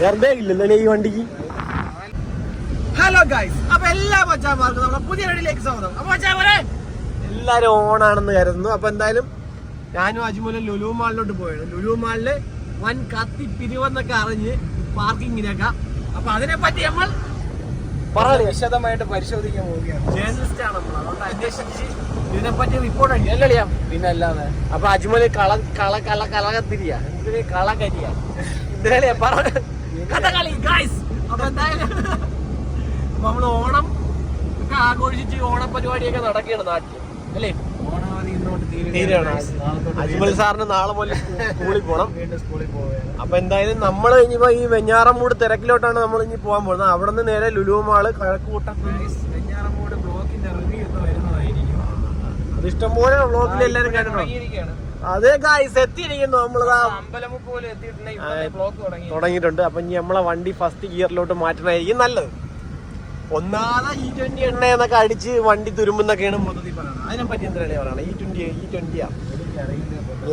Bag ഇല്ലല്ലേ ഈ വണ്ടിക്ക്? ഹലോ ഗൈസ് അപ്പൊ എല്ലാ മച്ചാന്മാർക്കും നമ്മുടെ പുതിയ വീഡിയോയിലേക്ക് സ്വാഗതം. അപ്പൊ മച്ചാന്മാരെ എല്ലാരും ഓണാണെന്ന് കരുതുന്നു. അപ്പൊ എന്തായാലും ഞാനും അജ്മലും ലുലു മാളിലോട്ട് പോയാണ്. ലുലു മാളിൽ വൻ കത്തി പിരിവെന്നൊക്കെ അറിഞ്ഞ് പാർക്കിങ്ങിനൊക്കെ. അപ്പൊ അതിനെ പറ്റി നമ്മൾ വിശദമായിട്ട് പരിശോധിക്കാൻ പോവുകയാണ്. ജേർണലിസ്റ്റ് ആണ് നമ്മൾ. അതുകൊണ്ട് അന്വേഷിച്ച് ഇതിനെ പറ്റി റിപ്പോർട്ട് അളിയാ? പിന്നെ അല്ലാതെ അപ്പൊ അജ്മൽ കള കള കള കളകത്തിരിയ. എന്തിന് കളകരിയ? ഇതേ പറ. കഥകളി ഗായ്സ് അപ്പൊ എന്തായാലും നമ്മൾ ഓണം ഒക്കെ ആഘോഷിച്ച് ഓണപരിപാടിയൊക്കെ നടക്കുകയാണ് നാട്ടിൽ അല്ലേ? അജ്മൽ സാറിന് നാളെ മുതൽ സ്കൂളിൽ പോവുകയാണ്. അപ്പൊ എന്തായാലും നമ്മൾ ഇനിയിപ്പോ ഈ വെഞ്ഞാറമൂട് തിരക്കിലോട്ടാണ് നമ്മൾ ഇനി പോകാൻ പോകുന്നത്. അവിടെ നിന്ന് നേരെ ലുലു മാൾ കഴക്കൂട്ടം അത് ഇഷ്ടംപോലെ വ്ളോഗിൽ എല്ലാരും കണ്ടിട്ടുണ്ടോ? അതേ ഗായ്സ് എത്തിയിരിക്കുന്നു. നമ്മളിതാ തുടങ്ങിയിട്ടുണ്ട്. അപ്പൊ ഇനി നമ്മളെ വണ്ടി ഫസ്റ്റ് ഗിയറിലോട്ട് മാറ്റണമായിരിക്കും നല്ലത്. ഒന്നാമത് ഇ ട്വന്റി എണ്ണ എന്നൊക്കെ അടിച്ച് വണ്ടി തുരുമ്പെന്നൊക്കെയാണ് മൊത്തത്തിൽ പറയുന്നത്. അതിനെ പറ്റി എന്തിനാണ് പറയുന്നത് ഇ ട്വന്റി ഇ ട്വന്റിയാ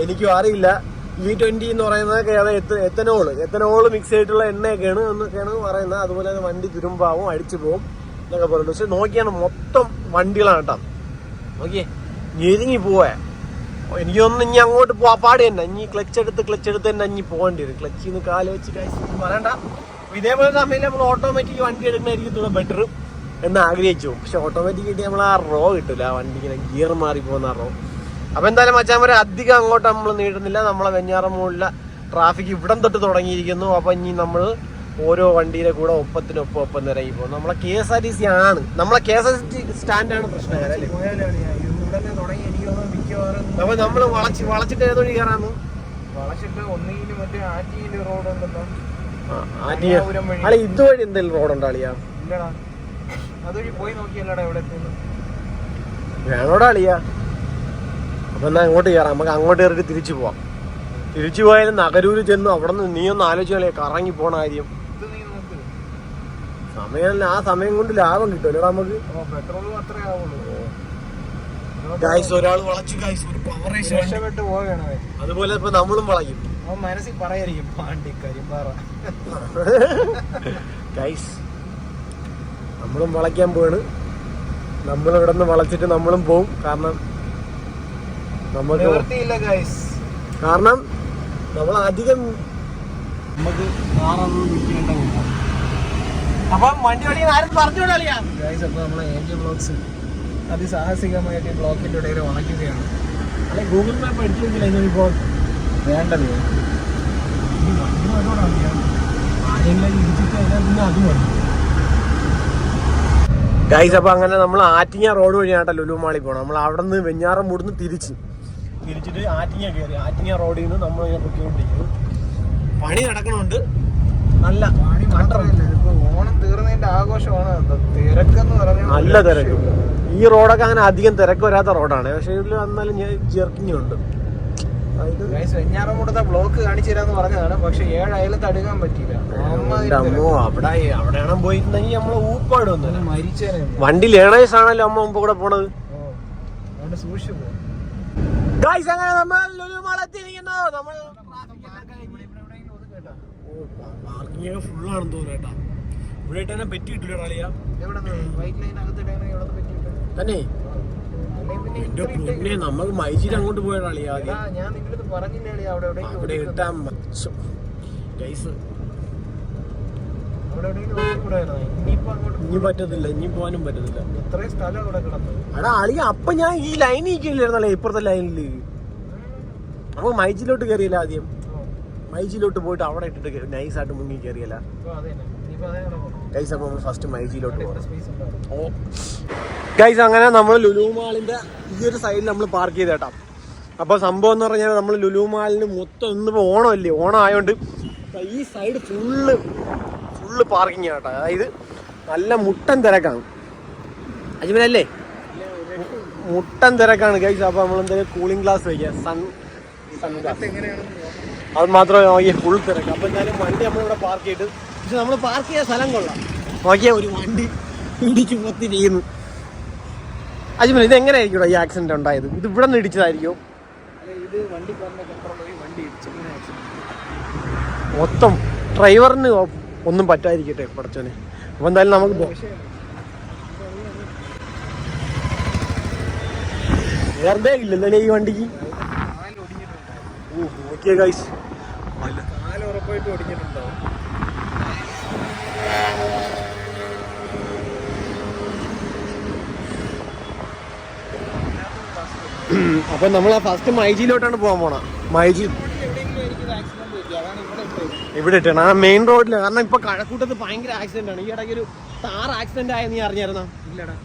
എനിക്കും അറിയില്ല. ഇ ട്വന്റി എന്ന് പറയുന്നത് എത്തനോൾ. എത്തനോൾ മിക്സ് ആയിട്ടുള്ള എണ്ണയൊക്കെയാണ് എന്നൊക്കെയാണ് പറയുന്നത്. അതുപോലെ തന്നെ വണ്ടി തുരുമ്പാവും അടിച്ചു പോകും എന്നൊക്കെ പറയുന്നത് പക്ഷെ നോക്കിയാണ് മൊത്തം വണ്ടികളാണ് കേട്ടോ. നോക്കിയേ ഞെരുങ്ങി പോവേ. എനിക്ക് തോന്നുന്നു ഇനി അങ്ങോട്ട് പോവാ പാടി തന്നെ. ഇനി ക്ലച്ച് എടുത്ത് ക്ലച്ച് എടുത്ത് തന്നെ ഇനി പോകേണ്ടി വരും. ക്ലച്ചിൽ നിന്ന് കാൽ വെച്ച് കഴിച്ച് പറയണ്ട. ഇതേപോലെ സമയത്ത് നമ്മൾ ഓട്ടോമാറ്റിക് വണ്ടി എടുക്കുന്നതായിരിക്കും ഇവിടെ ബെറ്റർ എന്ന് ആഗ്രഹിച്ചു. പക്ഷെ ഓട്ടോമാറ്റിക് കിട്ടി നമ്മൾ ആ റോ കിട്ടില്ല ആ വണ്ടി ഇങ്ങനെ ഗിയർ മാറി പോകുന്ന ആ റോ അപ്പൊ എന്തായാലും മച്ചാൻ വരെ അധികം അങ്ങോട്ട് നമ്മൾ നീട്ടുന്നില്ല. നമ്മളെ വെഞ്ഞാറമൂടിലെ ട്രാഫിക് ഇവിടം തൊട്ട് തുടങ്ങിയിരിക്കുന്നു. അപ്പൊ ഇനി നമ്മൾ ഓരോ വണ്ടിയുടെ കൂടെ ഒപ്പത്തിനൊപ്പം ഒപ്പം നിറങ്ങി പോകും. നമ്മളെ K S R T C ആണ്. നമ്മളെ കെ എസ് ആർ ടി സ്റ്റാൻഡാണ് പ്രശ്നക്കാരല്ലേ ഇവിടെ തുടങ്ങി എനിക്ക് തോന്നുന്നു മിക്കവാറും. അപ്പൊ നമ്മൾ വളച്ച് വളച്ചിട്ട് ഏതൊഴി കയറാന്ന് വളച്ചിട്ട് ഒന്നുകിലും മറ്റേ ആറ്റിയിൽ റോഡ് ഉണ്ടല്ലോ. അല്ല ഇതുവഴി എന്തെങ്കിലും റോഡുണ്ടാളിയാ ഇല്ലടാ. അതുവഴി പോയി നോക്കിയല്ലടാ എവിടെ എത്തുന്നു വേണോടാ അളിയാ. അപ്പൊ എന്നാ അങ്ങോട്ട് കയറാം. നമുക്ക് അങ്ങോട്ട് കയറിയിട്ട് തിരിച്ചു പോവാം. തിരിച്ചു പോയാലും നഗരൂര് ചെന്ന്. അവിടെ നിന്ന് നീ ഒന്ന് ആലോചിച്ചാലേ കറങ്ങി പോണ കാര്യം. സമയം ആ സമയം കൊണ്ട് ലാഭം കിട്ടുമല്ലോ നമുക്ക്? ഓ പെട്രോളും അത്രേ ആവുള്ളൂ. ഗൈസ് ഒരാൾ വളച്ചു ഗായ്സ് ഒരു പവറേഷൻ രക്ഷപ്പെട്ട് പോവുകയാണ് അവൻ. അതുപോലെ ഇപ്പൊ നമ്മളും വളയും. അവൻ മനസ്സിൽ പറയായിരിക്കും പാണ്ടി കരിമ്പാറ. ഗൈസ് നമ്മളും വളയ്ക്കാൻ പോവാണ്. നമ്മൾ ഇവിടെ നിന്ന് വളച്ചിട്ട് നമ്മളും പോവും. കാരണം നമുക്ക് നിവർത്തിയില്ല ഗൈസ് കാരണം നമ്മൾ അധികം നമുക്ക് കാറൊന്നും വിൽക്കേണ്ട അപ്പം വണ്ടി വഴി ആരും പറഞ്ഞു കളിയാ ഗൈസ് അപ്പോൾ നമ്മളെ ഏഞ്ചൽ ബ്ലോക്സ് അതിസാഹസികമായിട്ട് ഈ ബ്ലോക്കിന്റെ ഇടയിൽ ഉണക്കുകയാണ് അല്ലെ ഗൂഗിൾ മാപ്പ് അടിച്ചെങ്കിൽ ഇപ്പോൾ വേണ്ടത്? ഈ വണ്ടി വന്നോടാണ് ആരെങ്കിലും ഇടിച്ചിട്ട് അതിനകത്ത് പിന്നെ അത് മതി ഗൈസ് അപ്പൊ അങ്ങനെ നമ്മൾ ആറ്റിങ്ങ റോഡ് വഴിയാട്ടോ ലുലുമാളി പോണം നമ്മൾ അവിടെ നിന്ന് വെഞ്ഞാറം മൂടുന്ന് തിരിച്ച്. തിരിച്ചിട്ട് ആറ്റിങ്ങ കയറി. ആറ്റിങ്ങ റോഡിൽ നിന്ന് നമ്മൾ ഇങ്ങനെ പൊയ്ക്കൊണ്ടിരിക്കുന്നു പണി നടക്കണുണ്ട്. നല്ല പണി മാത്രമല്ല ഇപ്പൊ ഓണം തീർന്നതിന്റെ ആഘോഷമാണ് തിരക്കെന്ന് പറഞ്ഞാൽ നല്ല തിരക്ക്. ഈ റോഡൊക്കെ അങ്ങനെ അധികം തിരക്ക് വരാത്ത റോഡാണ്. പക്ഷെ ഇതിൽ വന്നാലും ഞാൻ ഉണ്ട് വെഞ്ഞാറമൂടത്തെ ബ്ലോക്ക് കാണിച്ചു തരാന്ന് പറഞ്ഞതാണ്. പക്ഷെ പറ്റിയില്ല. അവിടെയാണ് പോയിട്ടുണ്ടെങ്കിൽ നമ്മളെ ഊപ്പാട് വന്നത് മരിച്ചേനെ വണ്ടി ലേണേഴ്സ് ആണല്ലോ അമ്മ മുമ്പ് കൂടെ പോണത്. സൂക്ഷിച്ചു ഗൈസ് അങ്ങനെ നമ്മൾ നമ്മൾ പാർക്കിംഗ് ആണെന്ന് തോന്നുന്നു കേട്ടാ. ഇവിടെ തന്നെ പറ്റിയിട്ടില്ല കളിയാ. എവിടെ വൈറ്റ് ലൈൻ എവിടെ തന്നെ. എന്റെ പൊന്നെ നമ്മൾ മൈജിയിൽ അങ്ങോട്ട് പോയ കളിയാ എടാ, ആദ്യം ഞാൻ നിന്റെ അടുത്ത് പറഞ്ഞില്ലേ അവിടെ ഇട്ടാ ഗൈസ്. ഇനി പറ്റത്തില്ല ഇനി പോകാനും പറ്റത്തില്ല. എടാ അളിയ അപ്പൊ ഞാൻ ഈ ലൈനിൽ ഇരിക്കില്ലായിരുന്നല്ലേ ഇപ്പുറത്തെ ലൈനിൽ അപ്പൊ മൈജിലോട്ട് കയറിയില്ല ആദ്യം? മൈജിലോട്ട് പോയിട്ട് അവിടെ ഇട്ടിട്ട് നൈസായിട്ട് മുങ്ങി കയറിയല്ല ഗൈസ് അപ്പോൾ നമ്മൾ ഫസ്റ്റ് മൈജിയിലോട്ട്. ഓ. ഗൈസ് അങ്ങനെ നമ്മൾ ലുലു മാളിന്റെ ഈ ഒരു സൈഡിൽ നമ്മൾ പാർക്ക് ചെയ്ത് കേട്ടോ. അപ്പൊ സംഭവം എന്ന് പറഞ്ഞാൽ നമ്മൾ ലുലു മാളിന് മൊത്തം ഇന്നിപ്പോൾ ഓണമല്ലേ? ഓണം ആയതുകൊണ്ട് ഈ സൈഡ് ഫുള്ള് ഫുള്ള് പാർക്കിംഗ് കേട്ടോ. അതായത് നല്ല മുട്ടൻ തിരക്കാണ്. അജ്മലല്ലേ? മുട്ടൻ തിരക്കാണ് ഗൈസ് അപ്പോൾ നമ്മൾ എന്തായാലും കൂളിംഗ് ഗ്ലാസ് വയ്ക്കാം സൺ സൺ ഗ്ലാസ് അത് മാത്രമേ നോക്കിയ ഫുൾ തിരക്ക്. അപ്പോൾ എന്തായാലും വണ്ടി നമ്മളിവിടെ പാർക്ക് ചെയ്തിട്ട് പക്ഷെ നമ്മൾ പാർക്ക് ചെയ്യാൻ സ്ഥലം കൊള്ളാം. നോക്കിയ ഒരു വണ്ടി ഇടിച്ച് പൊത്തിരിക്കുന്നു അജ്മൽ ഇത് എങ്ങനെയായിരിക്കും ഈ ആക്സിഡന്റ് ഉണ്ടായത്? ഇത് ഇവിടെ നിന്ന് ഇടിച്ചതായിരിക്കും. മൊത്തം ഡ്രൈവറിന് ഒന്നും പറ്റാതിരിക്കട്ടെ പടച്ചോനെ. അപ്പൊ എന്തായാലും നമുക്ക് വെറുതെ ഇല്ലല്ലേ ഈ വണ്ടിക്ക്? ഓ നോക്കിയ ഗൈസ് കാൽ ഉറപ്പായിട്ട് ഓടിക്കുന്നുണ്ടാവും അപ്പൊ നമ്മൾ ഫസ്റ്റ് മൈജിയിലോട്ടാണ് പോകാൻ പോണ. മൈജി ഇവിടെ ഇട്ടാണ്. ആ മെയിൻ റോഡിൽ കാരണം ഇപ്പൊ കഴക്കൂട്ടത്ത് ഭയങ്കര ആക്സിഡന്റ് ആണ്. ഈ ഇടയ്ക്ക് ഒരു താർ ആക്സിഡന്റ് ആയെന്ന് നീ അറിഞ്ഞായിരുന്നോ? ഇല്ലടാ.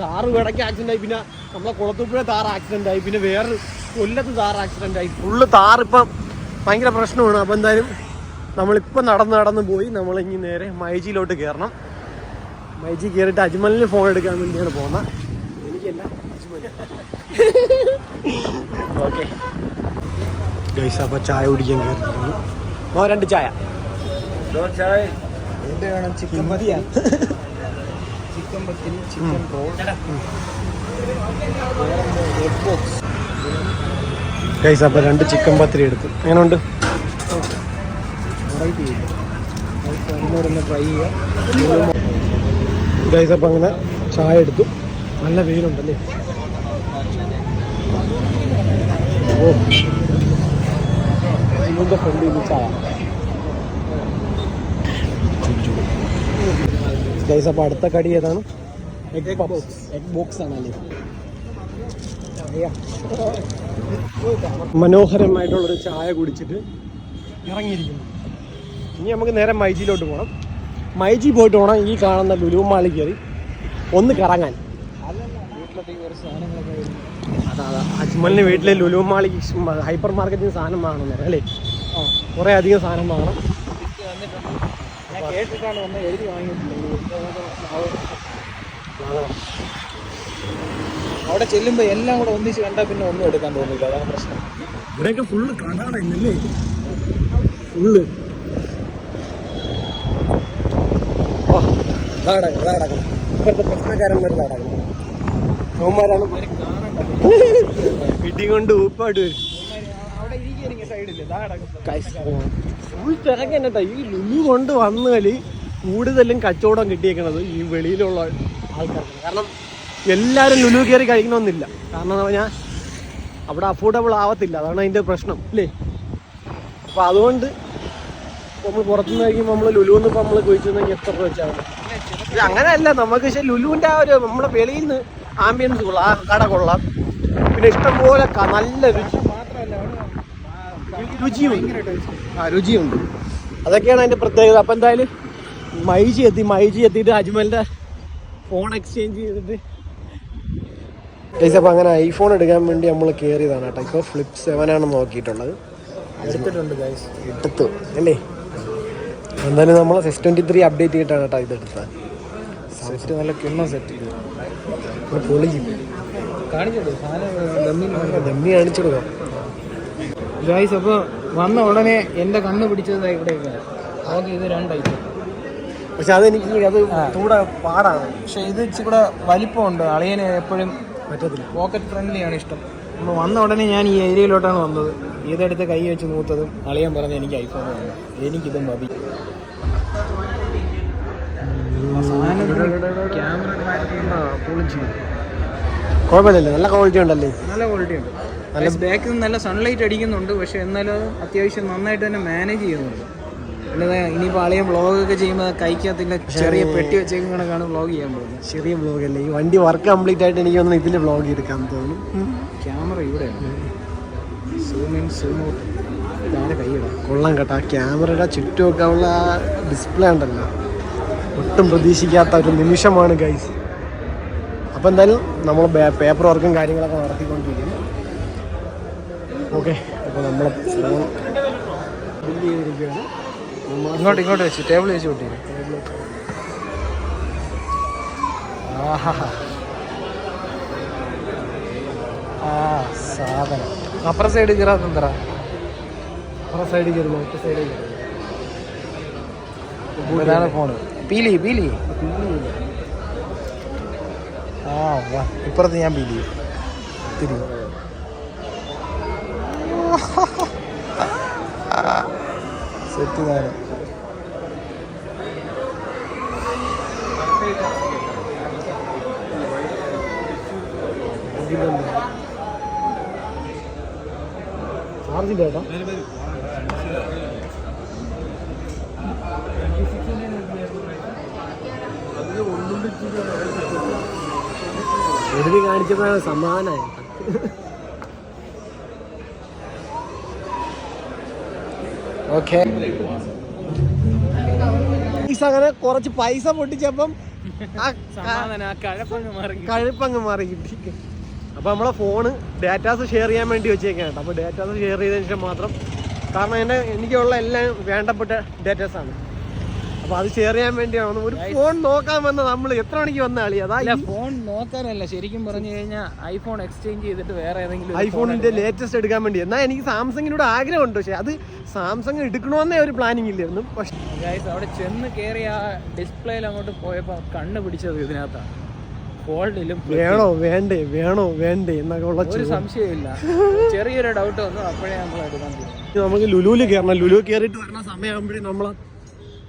താറ് ഇടയ്ക്ക് ആക്സിഡന്റ് ആയി. പിന്നെ നമ്മളെ കുളത്തൂപ്പുഴ താർ ആക്സിഡന്റ് ആയി. പിന്നെ വേറെ കൊല്ലത്ത് താർ ആക്സിഡന്റ് ആയി. ഫുള്ള് താർ ഇപ്പം ഭയങ്കര പ്രശ്നമാണ്. അപ്പൊ എന്തായാലും നമ്മളിപ്പം നടന്ന് നടന്ന് പോയി നമ്മൾ ഇനി നേരെ മൈജിയിലോട്ട് കയറണം മൈജി കയറിയിട്ട് അജ്മലിന് ഫോൺ എടുക്കാൻ വേണ്ടിയാണ് പോകുന്നത് എനിക്കല്ല ഓക്കെ ഗൈസ് അപ്പോൾ ചായ കുടിക്കാൻ കയറിയിരിക്കുന്നു ഓ രണ്ട് ചായ. ചിക്കൻ? ചിക്കൻ പത്തിരി ചിക്കൻ റോൾ ഗൈസ് രണ്ട് ചിക്കൻ പത്തിരി എടുത്തു. എങ്ങനെയുണ്ട് വെറൈറ്റി അതിനോടൊന്ന് ട്രൈ ചെയ്യാം. ഗൈസ് അപ്പം അങ്ങനെ ചായ എടുത്തു. നല്ല വെയിലുണ്ടല്ലേ? ഓ. ഇതിന്റെ ഫ്രണ്ട് ഇത് ചായ. ഗൈസ് അപ്പൊ അടുത്ത കടി ഏതാണ്? എഗ് ബോക്സ് എഗ് ബോക്സ് ആണല്ലേ? മനോഹരമായിട്ടുള്ളൊരു ചായ കുടിച്ചിട്ട് ഇറങ്ങിയിരിക്കുന്നു. ഇനി നമുക്ക് നേരെ മൈജിയിലോട്ട് പോകണം മൈജി പോയിട്ട് പോകണം ഈ കാണുന്ന ലുലുമാളി കയറി ഒന്ന് കറങ്ങാൻ. അതാ അതാ. അജ്മലിന് വീട്ടിലെ ലുലുമാളി ഹൈപ്പർ മാർക്കറ്റിൽ സാധനം വാങ്ങണം അല്ലേ? കുറെ അധികം സാധനം വാങ്ങണം. ഞാൻ കേട്ടിട്ടാണ് വന്ന് എഴുതി വാങ്ങിയിട്ടില്ല അവിടെ ചെല്ലുമ്പോൾ എല്ലാം കൂടെ ഒന്നിച്ച് കണ്ടാ പിന്നെ ഒന്നും എടുക്കാൻ തോന്നില്ല. അതാണ് പ്രശ്നം. ഇവിടെയൊക്കെ ഫുള്ള് കടാടല്ലേ ഫുള്ള് ഇപ്പോഴത്തെ പ്രശ്നക്കാരന്മാർ നടക്കണം അവന്മാരാണ് പിടി കൊണ്ട് ഊപ്പാട് വരും. ഫുൾ തിരക്ക് തന്നെ ഈ ലുലു കൊണ്ട് വന്നാൽ കൂടുതലും കച്ചവടം കിട്ടിയേക്കണത് ഈ വെളിയിലുള്ള ആൾക്കാർക്ക് കാരണം എല്ലാരും ലുലു കയറി കഴിക്കണമെന്നില്ല കാരണം ഞാൻ അവിടെ അഫോർഡബിൾ ആവത്തില്ല. അതാണ് അതിന്റെ പ്രശ്നം അല്ലേ? അപ്പോൾ അതുകൊണ്ട് നമ്മൾ പുറത്തുനിന്ന് കഴിക്കുമ്പോൾ നമ്മൾ ലുലു എന്ന് നമ്മൾ കുഴിച്ചു എത്ര രൂപ വെച്ചാൽ ഇത് അങ്ങനെയല്ല നമുക്ക് പക്ഷേ ലുലുവിന്റെ ആ ഒരു നമ്മുടെ വെളിയിൽ നിന്ന് ആംബിയൻസ് കൊള്ളാം ആ കട കൊള്ളാം. പിന്നെ ഇഷ്ടംപോലെ ക- നല്ല രുചി മാത്രമല്ല രുചിയുണ്ട്. ആ രുചിയുണ്ട്. അതൊക്കെയാണ് അതിന്റെ പ്രത്യേകത. അപ്പം എന്തായാലും മൈജി എത്തി മൈജി എത്തിയിട്ട് അജ്മലിന്റെ ഫോൺ എക്സ്ചേഞ്ച് ചെയ്തിട്ട്. അപ്പം അങ്ങനെ ഐഫോൺ എടുക്കാൻ വേണ്ടി നമ്മൾ കയറിയതാണ് കേട്ടോ. ഇപ്പോൾ ഫ്ലിപ്പ് സെവൻ ആണ് നോക്കിയിട്ടുള്ളത്. എടുത്തിട്ടുണ്ട് ഗൈസ്. എടുത്തു. അല്ലേ? എന്തായാലും നമ്മൾ സിക്സ് ട്വന്റി ത്രീ അപ്ഡേറ്റ് ചെയ്തിട്ടാണ് കേട്ടോ ഇത് എടുത്തത് സെറ്റ് നല്ല കിണ്ണ സെറ്റ് പൊളിക്കും ദമ്മി കാണിച്ചു കൊടുക്കാം ഗൈസ് അപ്പോൾ വന്ന ഉടനെ എന്റെ കണ്ണ് പിടിച്ചത് ഇവിടെയൊക്കെ. നമുക്ക് ഇത് രണ്ട് ഐറ്റം പക്ഷെ അതെനിക്ക് അത്. കൂടെ പാടാണ്. പക്ഷെ ഇത് ഇച്ചിരി കൂടെ വലിപ്പമുണ്ട്. അളിയന് എപ്പോഴും പറ്റത്തില്ല. പോക്കറ്റ് ഫ്രണ്ട്ലിയാണ് ഇഷ്ടം. അപ്പോൾ വന്ന ഉടനെ ഞാൻ ഈ ഏരിയയിലോട്ടാണ് വന്നത്. ഇതെടുത്ത് കൈ വെച്ച് നൂത്തതും അളിയൻ പറഞ്ഞ് എനിക്ക് ഐഫോൺ വേണം എനിക്കിത് മതി. കുഴപ്പമില്ലല്ലേ. നല്ല ക്വാളിറ്റി ഉണ്ടല്ലേ? നല്ല ക്വാളിറ്റി ഉണ്ട്. നല്ല ബാക്കിൽ നിന്ന് നല്ല സൺലൈറ്റ് അടിക്കുന്നുണ്ട്. പക്ഷെ എന്നാലും അത്യാവശ്യം നന്നായിട്ട് തന്നെ മാനേജ് ചെയ്യുന്നുണ്ട്. പിന്നെ ഇനിയിപ്പോൾ ഇനിയിപ്പോൾ ബ്ലോഗ് വ്ളോഗൊക്കെ ചെയ്യുമ്പോൾ കൈക്കകത്തില്ല ചെറിയ പെട്ടി വെച്ചേക്കും കണക്കാണ് വ്ളോഗ് ചെയ്യാൻ പോകുന്നത്. ചെറിയ ബ്ലോഗ് അല്ലേ? ഈ വണ്ടി വർക്ക് കംപ്ലീറ്റ് ആയിട്ട് എനിക്ക് ഒന്ന് ഇതിൽ ബ്ലോഗ് എടുക്കാൻ തോന്നും ക്യാമറ ഇവിടെയാണ്. സൂം ഇൻ സൂം ഔട്ട് ഇതാരെ കൈയിടാം കൊള്ളാം കേട്ടോ. ആ ക്യാമറയുടെ ചുറ്റുമൊക്കെ ഉള്ള ഡിസ്പ്ലേ ഉണ്ടല്ലോ. ഒട്ടും പ്രതീക്ഷിക്കാത്ത ഒരു നിമിഷമാണ് ഗൈസ് അപ്പോൾ എന്തായാലും നമ്മൾ പേപ്പർ വർക്കും കാര്യങ്ങളൊക്കെ നടത്തിക്കൊണ്ടിരിക്കും. ഓക്കെ അപ്പോൾ നമ്മൾ ഫോൺ ബില്ല് ചെയ്തിരിക്കുകയാണ് ഇങ്ങോട്ട് ഇങ്ങോട്ട് വെച്ച് ടേബിൾ വെച്ച് കൂട്ടി ആഹാ ആ സാധനം. അപ്പുറ സൈഡ് കയറാത്തെന്തറ അപ്പുറ സൈഡ് കയറുന്നു ഒറ്റ സൈഡ് കയറുന്നു ഇതാണ് ഫോണ് പീലി പീലി ആ ഇപ്പുറത്ത് ഞാൻ പീലി തിരി. സെറ്റ് താരം. ചാർജില്ല ചേട്ടാ എഴുതി കാണിച്ചപ്പോഴാണ് സമാധാനമായി ഓക്കെ അങ്ങനെ കുറച്ച് പൈസ പൊട്ടിച്ചപ്പം കഴപ്പങ്ങ് മാറി കിട്ടി. അപ്പൊ നമ്മളെ ഫോണ് ഡാറ്റാസ് ഷെയർ ചെയ്യാൻ വേണ്ടി വെച്ചേക്കാണ് അപ്പൊ ഡാറ്റാസ് ഷെയർ ചെയ്തതിന് ശേഷം മാത്രം. കാരണം എന്റെ എനിക്കുള്ള എല്ലാം വേണ്ടപ്പെട്ട ഡാറ്റാസ് ആണ്. അപ്പൊ അത് ഷെയർ ചെയ്യാൻ വേണ്ടിയാണ് ഒരു ഫോൺ നോക്കാൻ വന്ന നമ്മൾ എത്ര മണിക്ക് വന്ന കളി അതാ ഫോൺ നോക്കാനല്ല ശരിക്കും പറഞ്ഞു കഴിഞ്ഞാൽ ഐഫോൺ എക്സ്ചേഞ്ച് ചെയ്തിട്ട് വേറെ ഏതെങ്കിലും ഐഫോണിന്റെ ലേറ്റസ്റ്റ് എടുക്കാൻ വേണ്ടി. എന്നാ എനിക്ക് സാംസങ്ങിനോട് ആഗ്രഹമുണ്ട്. പക്ഷെ അത് സാംസങ് എടുക്കണമെന്നേ ഒരു പ്ലാനിങ് ഇല്ലായിരുന്നു. പക്ഷേ അവിടെ ചെന്ന് കയറി ആ ഡിസ്പ്ലേയിൽ അങ്ങോട്ട് പോയപ്പോൾ കണ്ണ് പിടിച്ചത് ഇതിനകത്താണ്. ഫോൾഡിലും വേണോ? വേണ്ടേ? വേണോ? വേണ്ടേ? എന്നൊക്കെ ഉള്ള ഒരു സംശയമില്ല ചെറിയൊരു ഡൗട്ട് വന്നു അപ്പോഴേ നമ്മൾ എടുക്കാൻ. നമുക്ക് ലുലുവിൽ കയറണം ലുലു കയറിയിട്ട് വരുന്ന സമയമാകുമ്പോഴേ നമ്മൾ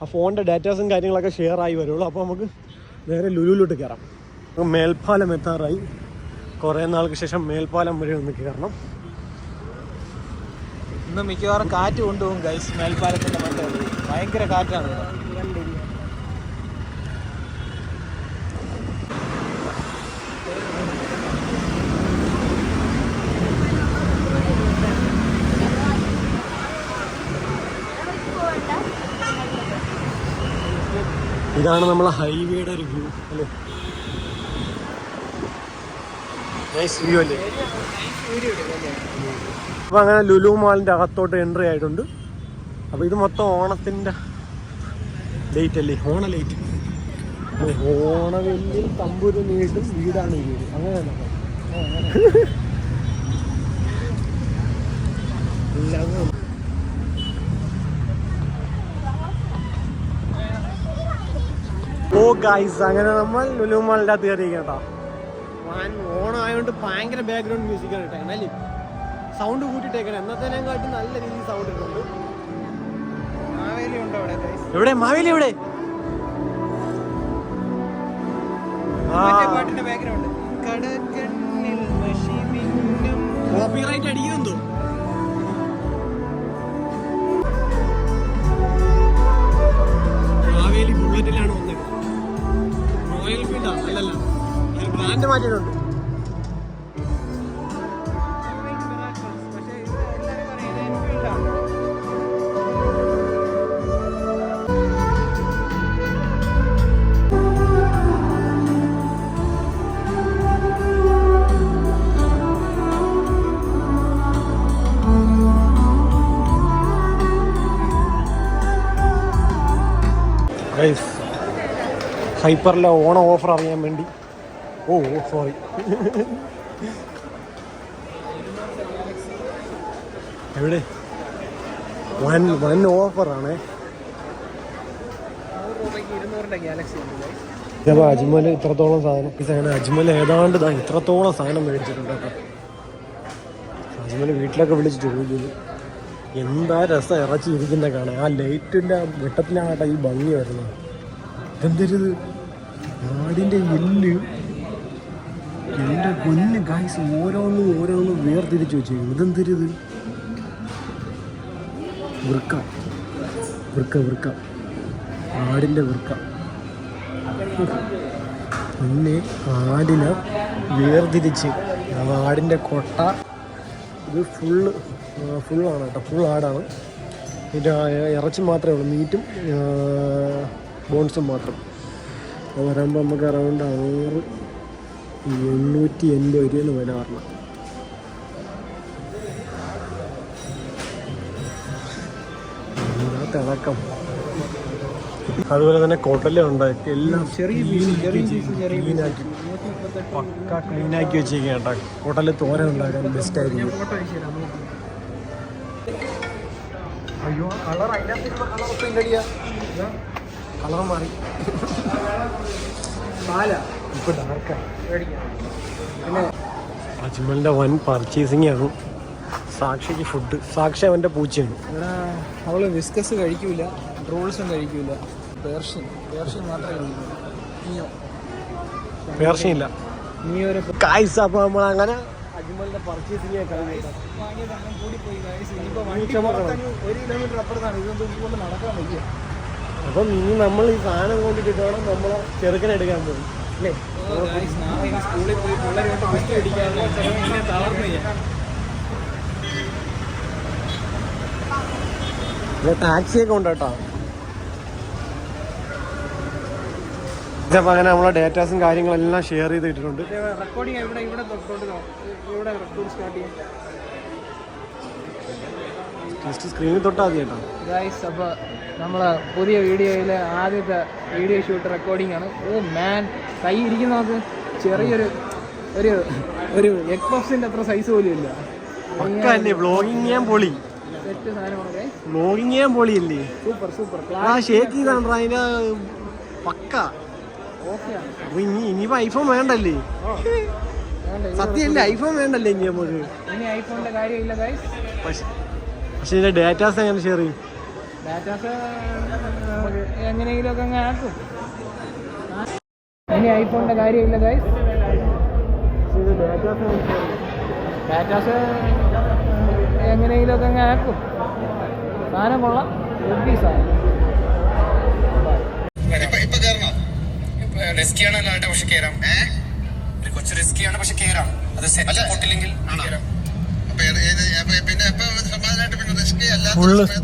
ആ ഫോണിന്റെ ഡാറ്റാസും കാര്യങ്ങളൊക്കെ ഷെയർ ആയി വരുള്ളൂ. അപ്പോൾ നമുക്ക് നേരെ ലുലുവിലോട്ട് കയറാം മേൽപ്പാലം എത്താറായി. കുറേ നാൾക്ക് ശേഷം മേൽപ്പാലം വഴി ഒന്ന് കയറണം ഇന്ന് മിക്കവാറും കാറ്റ് കൊണ്ടുപോകും ഗൈസ് മേൽപ്പാലത്തിന്റെ മറ്റേ. ഭയങ്കര കാറ്റാണ് ഇവിടെ. ഇതാണ് നമ്മളെ ഹൈവേയുടെ ഒരു വ്യൂ അല്ലേ? നൈസ് അല്ലേ? അങ്ങനെ ലുലു മാളിന്റെ അകത്തോട്ട് എൻട്രി ആയിട്ടുണ്ട്. അപ്പോൾ ഇത് മൊത്തം ഓണത്തിന്റെ ലേറ്റ് അല്ലേ? ഓണ ലേറ്റ് ഓണവെല്ലിൽ തമ്പുരു നീട്ടും വീടാണ് ഈ വീട്. അങ്ങനെയാണ് ഓ ഗൈസ് അങ്ങനെ നമ്മൾ ലുലു മാളിന്റെ അകത്ത് കയറിയിരിക്കണം കേട്ടോ. വാൻ ഓണം ആയതുകൊണ്ട് ഭയങ്കര ബാക്ക്ഗ്രൗണ്ട് മ്യൂസിക് ആണ് ഇട്ടേക്കണം അല്ലേ? സൗണ്ട് കൂട്ടിയിട്ടേക്കണം. എന്നത്തേനേം കാട്ടി നല്ല രീതിയിൽ സൗണ്ട് ഇട്ടുണ്ട് മാവേലി ഉണ്ടോ അവിടെ ഗൈസ് എവിടെ? മാവേലി എവിടെ? പാട്ടിന്റെ ബാക്ക്ഗ്രൗണ്ട് കടക്കണ്ണിൽ കോപ്പിറൈറ്റ് അടിക്കുമെന്തോ ബ്രാൻഡ് മാറ്റിയിട്ടുണ്ട്. ഹൈപ്പറിലെ ഓണം ഓഫർ അറിയാൻ വേണ്ടി ഓ സോറി എവിടെ? വൻ വൻ ഓഫറാണ് ഇതപ്പോൾ അജ്മൽ ഇത്രത്തോളം സാധനം. ഈ സാധനം അജ്മൽ ഏതാണ്ട് ഇത്രത്തോളം സാധനം മേടിച്ചിട്ടുണ്ട് അജ്മൽ വീട്ടിലൊക്കെ വിളിച്ച് ചോദിക്കുന്നു. എന്താ രസം ഇറച്ചിരിക്കുന്ന കാണാൻ? ആ ലൈറ്റിന്റെ വെട്ടത്തിലാണ് കേട്ടോ ഈ ഭംഗി വരുന്നത്. ഇതെന്തരുത്? നാടിന്റെ എല്ല്. എന്റെ പൊന്ന് ഗായ്സ് ഓരോന്നും ഓരോന്നും വേർതിരിച്ച് വെച്ചേക്കും ഇതെന്തരുത് വൃക്ക. വൃക്ക വൃക്ക. ആടിന്റെ വൃക്ക. പിന്നെ ആടിനെ വേർതിരിച്ച് ആടിന്റെ കൊട്ട ഇത് ഫുള്ള് ഫുള്ളാണ് കേട്ടോ. ഫുൾ ആടാണ്. ഇതിന്റെ ഇറച്ചി മാത്രമേ ഉള്ളൂ. മീറ്റും ബോൺസും മാത്രം. വരുമ്പോൾ നമുക്ക് അറൗണ്ട് ആറ് എണ്ണൂറ്റി എൺപത് രൂപയെന്ന് വില പറഞ്ഞു തിളക്കം? അതുപോലെ തന്നെ കൊട്ടല ഉണ്ടാക്കി എല്ലാം ചെറിയ ക്ലീനാക്കി പക്ക ക്ലീനാക്കി വെച്ചേക്കാം കേട്ടോ. കൊടൽ തോര ഉണ്ടാക്കാൻ ബെസ്റ്റ് ആയിരിക്കും. അയ്യോ കളർ അതിനകത്ത് കളറൊക്കെ ഇല്ലടിയാ. കളർ മാറി. പാല ഇപ്പൊ ഡാർക്കായി അജ്മലിന്റെ വൻ പർച്ചേസിംഗ് ആണ്. സാക്ഷിക്ക് ഫുഡ് സാക്ഷി അവന്റെ പൂച്ചയാണ്. അവൾ വിസ്കസ് കഴിക്കൂല റോൾസും കഴിക്കൂല പേർഷ്യൻ പേർഷ്യൻ മാത്രമേ ഇല്ല. നീ ഒരു കായ്സ് അപ്പോൾ നമ്മൾ അങ്ങനെ അജ്മലിന്റെ പർച്ചേസിംഗ് അപ്പം ഇനി നമ്മൾ ഈ സാധനം കൊണ്ടിട്ട് വേണം നമ്മളെ ചെറുക്കനെടുക്കാൻ പോകും അല്ലേ? സ്കൂളിൽ പോയി പിള്ളേരുമായിട്ട് ചിലവ് ഇങ്ങനെ തളർന്നു ഞാൻ ടാക്സിയൊക്കെ ഉണ്ട് കേട്ടോ. അങ്ങനെ നമ്മളെ ഡേറ്റാസും കാര്യങ്ങളെല്ലാം ഷെയർ ചെയ്തിട്ടുണ്ട് ഇട്ടിട്ടുണ്ട്. ഇവിടെ ഇവിടെ റെക്കോർഡ് സ്റ്റാർട്ട് ചെയ്യാം. സ്ക്രീനിൽ തൊട്ടാ മതി കേട്ടോ. നമ്മളെ പുതിയ വീഡിയോയിലെ ആദ്യത്തെ വീഡിയോ ഷൂട്ട് റെക്കോർഡിംഗ് ആണ്. ഓ മാൻ കൈ ഇരിക്കുന്ന നമുക്ക് ചെറിയൊരു ഒരു ഒരു എഗ് പഫ്സിന്റെ അത്ര സൈസ് പോലും ഇല്ല. ചെയ്യാൻ പൊളി. സെറ്റ് സാധനമാണ് പൊളിയല്ലേ? സൂപ്പർ സൂപ്പർ ആ ഷേക്ക് ചെയ്താണ് അതിന്റെ പക്ക. ഓക്കെയാണ് അപ്പൊ ഇനി ഇനിയിപ്പോ ഐഫോൺ വേണ്ടല്ലേ? സത്യമല്ലേ ഐഫോൺ വേണ്ടല്ലേ ഇനി നമുക്ക്? പക്ഷെ പക്ഷെ ഇതിന്റെ ഡേറ്റാസ് എങ്ങനെ ഷെയർ ചെയ്യും. ഡാറ്റാസ് എങ്ങനെയെങ്കിലുമൊക്കെ അങ്ങ് ആക്കും. ഇനി ഐഫോണിന്റെ കാര്യമില്ല ഗൈസ് ഡാറ്റാസ് എങ്ങനെയെങ്കിലുമൊക്കെ അങ്ങ് ആക്കും. സാധനം കൊള്ളാം. റിസ്കിയാണ് അല്ലാണ്ട് പക്ഷെ കേറാം. ഒരു കൊച്ചു റിസ്കിയാണ് പക്ഷെ കേറാം. അത് സെറ്റ് പൊട്ടില്ലെങ്കിൽ പിന്നെ സമാധാനമായിട്ട് പിന്നെ റിസ്കി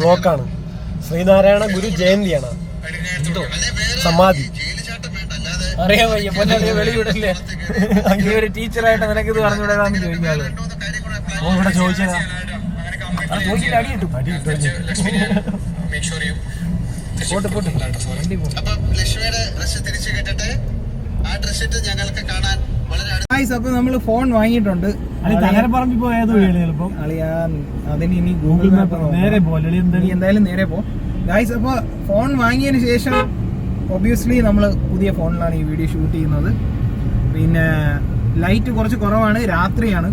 ബ്ലോക്കാണ് ശ്രീനാരായണ ഗുരു ജയന്തിയാണ്. സമാധി. അറിയാൻ വയ്യ പൊന്നെ വെളിവിടല്ലേ നീ ഒരു ടീച്ചറായിട്ട് നിനക്ക് ഇത് പറഞ്ഞുവിടാന്ന് ചോദിക്കാതെ. ഓ ഇവിടെ ചോദിച്ചതാ. ചോദിച്ചില്ല അടി കിട്ടും പോട്ട് പോട്ട്. വണ്ടി ലക്ഷ്മിയുടെ തിരിച്ചു കിട്ടിട്ട് ആ ഡ്രസ് ഞങ്ങൾക്ക് കാണാൻ വളരെ അപ്പൊ നമ്മൾ ഫോൺ വാങ്ങിയിട്ടുണ്ട്. തകരപ്പറമ്പിൽ പോയത് ചിലപ്പം? അളിയാ അതിന് ഇനി ഗൂഗിൾ മാപ്പ് നേരെ എന്തായാലും നേരെ പോ. ഗായ്സ് അപ്പോൾ ഫോൺ വാങ്ങിയതിന് ശേഷം ഒബിയസ്ലി നമ്മൾ പുതിയ ഫോണിലാണ് ഈ വീഡിയോ ഷൂട്ട് ചെയ്യുന്നത്. പിന്നെ ലൈറ്റ് കുറച്ച് കുറവാണ് രാത്രിയാണ്.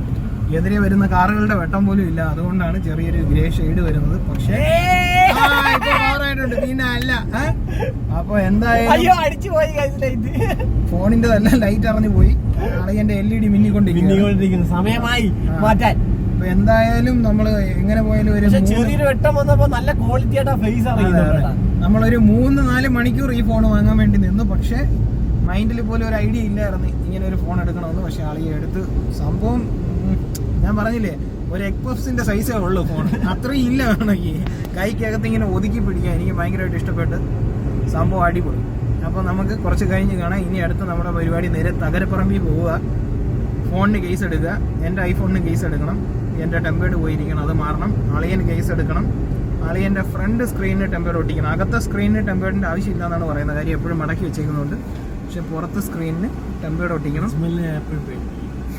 എതിരെ വരുന്ന കാറുകളുടെ വെട്ടം പോലും ഇല്ല. അതുകൊണ്ടാണ് ചെറിയൊരു ഗ്രേ ഷെയ്ഡ് വരുന്നത്. പക്ഷേ ആ, നീ അല്ല? അപ്പൊ എന്തായാലും അടിച്ചു പോയി ഫോണിന്റെ തന്നെ ലൈറ്റ് അറിഞ്ഞു പോയി. അളയന്റെ എൽ ഇ ഡി മിന്നിക്കൊണ്ടിരിക്കുന്നു. സമയമായി മാറ്റാൻ. അപ്പൊ എന്തായാലും നമ്മൾ എങ്ങനെ പോയാലും ഒരു ചെറിയൊരു വെട്ടം വന്നപ്പോ നല്ല ക്വാളിറ്റി ആയിട്ടാ ഫേസ് നമ്മളൊരു മൂന്ന് നാല് മണിക്കൂർ ഈ ഫോൺ വാങ്ങാൻ വേണ്ടി നിന്നു. പക്ഷെ മൈൻഡിൽ പോലും ഒരു ഐഡിയ ഇല്ലായിരുന്നു ഇങ്ങനെ ഒരു ഫോൺ എടുക്കണമെന്ന്. പക്ഷെ ആളിയെ എടുത്ത് സംഭവം ഞാൻ പറഞ്ഞില്ലേ ഒരു എഗ് പഫ്സിന്റെ സൈസേ ഉള്ളൂ ഫോൺ അത്രയും ഇല്ല വേണമെങ്കിൽ. കൈക്കകത്ത് ഇങ്ങനെ ഒതുക്കി പിടിക്കാൻ എനിക്ക് ഭയങ്കരമായിട്ട് ഇഷ്ടപ്പെട്ട് സംഭവം അടിപൊളി. അപ്പോൾ നമുക്ക് കുറച്ച് കഴിഞ്ഞ് കാണാം. ഇനി അടുത്ത നമ്മുടെ പരിപാടി നേരെ തകരപ്പറമ്പിൽ പോവുക. ഫോണിന് കേസ് എടുക്കുക. എന്റെ ഐഫോണിന് കേസ് എടുക്കണം. എന്റെ ടെമ്പേർഡ് പോയിരിക്കണം. അത് മാറണം. അളിയൻ കേസ് എടുക്കണം. അളിയന്റെ ഫ്രണ്ട് സ്ക്രീനിന് ടെമ്പേർഡ് ഒട്ടിക്കണം. അകത്തെ സ്ക്രീനിന് ടെമ്പേർഡിന്റെ ആവശ്യമില്ല എന്നാണ് പറയുന്നത്. കാര്യം എപ്പോഴും മടക്കി വെച്ചേക്കുന്നുണ്ട് പക്ഷെ പുറത്ത് സ്ക്രീനിന് ടെമ്പേർഡ് ഒട്ടിക്കണം.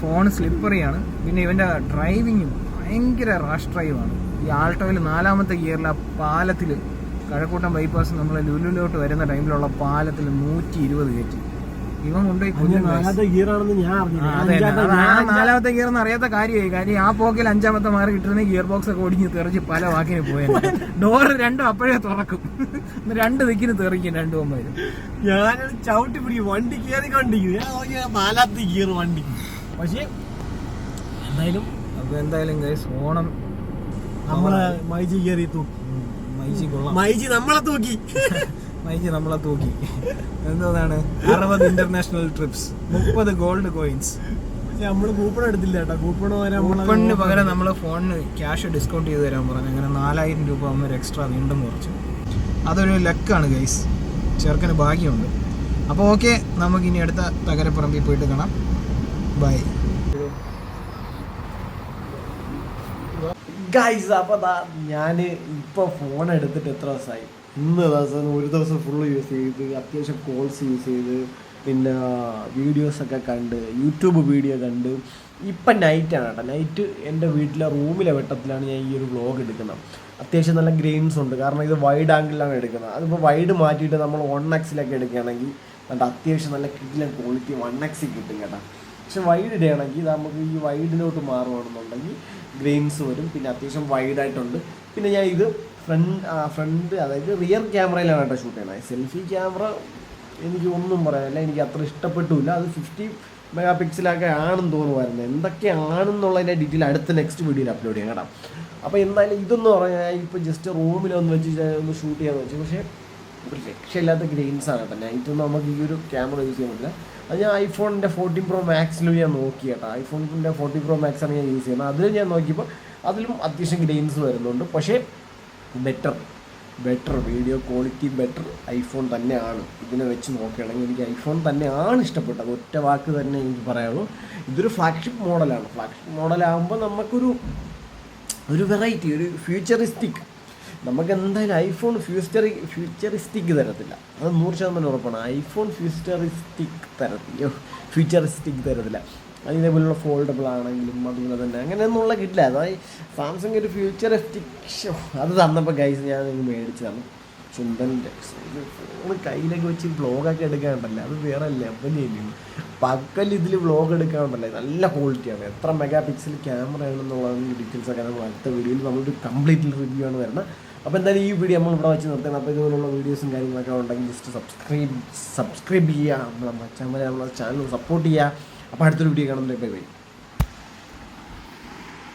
ഫോൺ സ്ലിപ്പറിയാണ് പിന്നെ ഇവന്റെ ഡ്രൈവിങ്ങും ഭയങ്കര റാഷ് ഡ്രൈവാണ് ഈ ആൾട്ടോയിൽ നാലാമത്തെ ഗിയറിൽ ആ പാലത്തിൽ കഴക്കൂട്ടം ബൈപ്പാസ് നമ്മൾ ലുലുലോട്ട് വരുന്ന ടൈമിലുള്ള പാലത്തിൽ നൂറ്റി ഇരുപത് കയറ്റി. ഇവൻ കൊണ്ടുപോയി. നാലാമത്തെ ഗിയർ എന്ന് അറിയാത്ത കാര്യമായി. കാര്യം ആ പോക്കിൽ അഞ്ചാമത്തെ മാറി കിട്ടുന്ന ഗിയർ ബോക്സ് ഒക്കെ ഒടിഞ്ഞ് തെറിച്ച് പല വാക്കിന് പോയത് ഡോർ രണ്ടും അപ്പോഴേ തുറക്കും. രണ്ട് ദിക്കിന് തെറിക്കും രണ്ടു അമ്മരും ഞാൻ ചവിട്ടി പിടിക്കും. വണ്ടി കയറി കണ്ടിരിക്കും നാലാമത്തെ ഗിയർ വണ്ടി. പക്ഷേ എന്തായാലും അപ്പൊ എന്തായാലും ഗൈസ് ഓണം നമ്മളെ മൈജി കയറി തൂക്കി. മൈജി കൊള്ളാം. മൈജി നമ്മളെ തൂക്കി. മൈജി നമ്മളെ തൂക്കി. എന്താണ്? അറുപത് ഇന്റർനാഷണൽ ട്രിപ്സ് മുപ്പത് ഗോൾഡ് കോയിൻസ് നമ്മൾ കൂപ്പൺ എടുത്തില്ല കേട്ടോ. കൂപ്പൺ കൂപ്പണിന് പകരം നമ്മളെ ഫോണിന് ക്യാഷ് ഡിസ്കൗണ്ട് ചെയ്ത് തരാൻ പറഞ്ഞു. അങ്ങനെ നാലായിരം രൂപ അമ്മ എക്സ്ട്രാ വീണ്ടും കുറച്ചു. അതൊരു ലക്കാണ് ഗൈസ് ചെറുക്കന് ഭാഗ്യമുണ്ട്. അപ്പോൾ ഓക്കെ നമുക്ക് ഇനി അടുത്ത തകരപ്പറമ്പിൽ പോയിട്ട് കാണാം. ബൈ ഗൈസ് അപ്പോൾ ദാ ഞാൻ ഇപ്പൊ ഫോൺ എടുത്തിട്ട് എത്ര ദിവസമായി ഇന്ന് ദിവസം ഒരു ദിവസം ഫുള്ള് യൂസ് ചെയ്ത് അത്യാവശ്യം കോൾസ് യൂസ് ചെയ്ത് പിന്നെ വീഡിയോസൊക്കെ കണ്ട് യൂട്യൂബ് വീഡിയോ കണ്ട്. ഇപ്പം നൈറ്റാണ് കേട്ടോ നൈറ്റ് എന്റെ വീട്ടിലെ റൂമിലെ വെട്ടത്തിലാണ് ഞാൻ ഈ ഒരു വ്ലോഗ് എടുക്കുന്നത്. അത്യാവശ്യം നല്ല ഗ്രെയിൻസ് ഉണ്ട്. കാരണം ഇത് വൈഡ് ആംഗിളിലാണ് എടുക്കുന്നത്. അതിപ്പോൾ വൈഡ് മാറ്റിയിട്ട് നമ്മൾ വൺ എക്സിലൊക്കെ എടുക്കുകയാണെങ്കിൽ എന്നിട്ട് അത്യാവശ്യം നല്ല കിഡിലൻ ക്വാളിറ്റി വൺ എക്സിൽ കിട്ടും കേട്ടോ. പക്ഷെ വൈഡ് ഇടുകയാണെങ്കിൽ നമുക്ക് ഈ വൈഡിലോട്ട് മാറുകയാണെന്നുണ്ടെങ്കിൽ ഗ്രെയിൻസ് വരും. പിന്നെ അത്യാവശ്യം വൈഡായിട്ടുണ്ട് പിന്നെ ഞാൻ ഇത് ഫ്രണ്ട് ഫ്രണ്ട് അതായത് റിയർ ക്യാമറയിലാണ് കേട്ടോ ഷൂട്ട് ചെയ്യുന്നത്. സെൽഫി ക്യാമറ എനിക്ക് ഒന്നും പറയാനില്ല. എനിക്ക് അത്ര ഇഷ്ടപ്പെട്ടില്ല അത് ഫിഫ്റ്റി മെഗാ പിക്സലൊക്കെ ആണെന്ന് തോന്നുമായിരുന്നു എന്തൊക്കെയാണെന്നുള്ളതിന്റെ ഡീറ്റെയിൽ അടുത്ത നെക്സ്റ്റ് വീഡിയോയിൽ അപ്ലോഡ് ചെയ്യാം കേട്ടോ. അപ്പോൾ എന്തായാലും ഇതെന്ന് പറഞ്ഞാൽ ഇപ്പോൾ ജസ്റ്റ് റൂമിലൊന്ന് വെച്ച് ഒന്ന് ഷൂട്ട് ചെയ്യാമെന്ന് വെച്ചു. പക്ഷേ ഒരു രക്ഷയില്ലാത്ത ഗ്രെയിൻസാണ് കേട്ടോ. നൈറ്റൊന്നും നമുക്ക് ഈ ഒരു ക്യാമറ യൂസ് ചെയ്യാൻ പറ്റില്ല. അത് ഞാൻ ഐഫോണിന്റെ ഫോർട്ടീൻ പ്രോ മാക്സിലും ഞാൻ നോക്കി കേട്ടോ. ഐഫോണിന്റെ ഫോർട്ടീൻ പ്രോ മാക്സാണ് ഞാൻ യൂസ് ചെയ്യുന്നത്. അതിൽ ഞാൻ നോക്കിയപ്പോൾ അതിലും അത്യാവശ്യം ഗ്രെയിൻസ് വരുന്നുണ്ട്. പക്ഷേ better better video quality better iPhone തന്നെയാണ്. ഇതിനെ വെച്ച് നോക്കുകയാണെങ്കിൽ എനിക്ക് ഐഫോൺ തന്നെയാണ് ഇഷ്ടപ്പെട്ടത്. ഒറ്റ വാക്ക് തന്നെ എനിക്ക് പറയാനുള്ളൂ. ഇതൊരു ഫ്ലാഗ്ഷിപ്പ് മോഡലാണ് ഫ്ലാഗ്ഷിപ്പ് മോഡലാകുമ്പോൾ നമുക്കൊരു ഒരു വെറൈറ്റി ഒരു ഫ്യൂച്ചറിസ്റ്റിക് നമുക്ക് എന്തായാലും ഐഫോൺ ഫ്യൂച്ചറി ഫ്യൂച്ചറിസ്റ്റിക് തരത്തില്ല. അത് നൂറ് ശതമാനം ഉറപ്പാണ്. ഐഫോൺ ഫ്യൂച്ചറിസ്റ്റിക് തരത്തില്ല. ഫ്യൂച്ചറിസ്റ്റിക് തരത്തില്ല. അത് ഇതേപോലുള്ള ഫോൾഡബിൾ ആണെങ്കിലും അതുപോലെ തന്നെ അങ്ങനെയൊന്നുള്ള കിട്ടില്ല. അതായത് സാംസങ് ഒരു ഫ്യൂച്ചറിസ്റ്റിക് അത് തന്നപ്പോൾ ഗൈസ് ഞാൻ നിങ്ങൾ മേടിച്ച് തന്നു ചുണ്ടന്റെ ഫോൺ കയ്യിലൊക്കെ വെച്ച് വ്ളോഗൊക്കെ എടുക്കാനുണ്ടല്ലേ അത് വേറെ ലെവലില്ല പക്കൽ ഇതിൽ വ്ളോഗ് എടുക്കാനുണ്ടല്ലേ നല്ല ക്വാളിറ്റിയാണ് എത്ര മെഗാ പിക്സൽ ക്യാമറ ആണെന്നുള്ളതിന്റെ ഡീറ്റെയിൽസ് ഒക്കെ നമ്മൾ അടുത്ത വീഡിയോയിൽ നമ്മളൊരു കംപ്ലീറ്റ് റിവ്യൂ ആണ് വരുന്നത്. അപ്പോൾ എന്തായാലും ഈ വീഡിയോ നമ്മൾ ഇവിടെ വെച്ച് നിർത്തണം. അപ്പോൾ ഇതുപോലുള്ള വീഡിയോസും കാര്യങ്ങളൊക്കെ ഉണ്ടെങ്കിൽ ജസ്റ്റ് സബ്സ്ക്രൈബ് സബ്സ്ക്രൈബ് ചെയ്യുക നമ്മളെ ചാനൽ ചാനൽ സപ്പോർട്ട് ചെയ്യുക അപ്പോൾ അടുത്തൊരു വീഡിയോ കാണുമ്പോൾ ബൈ ബൈ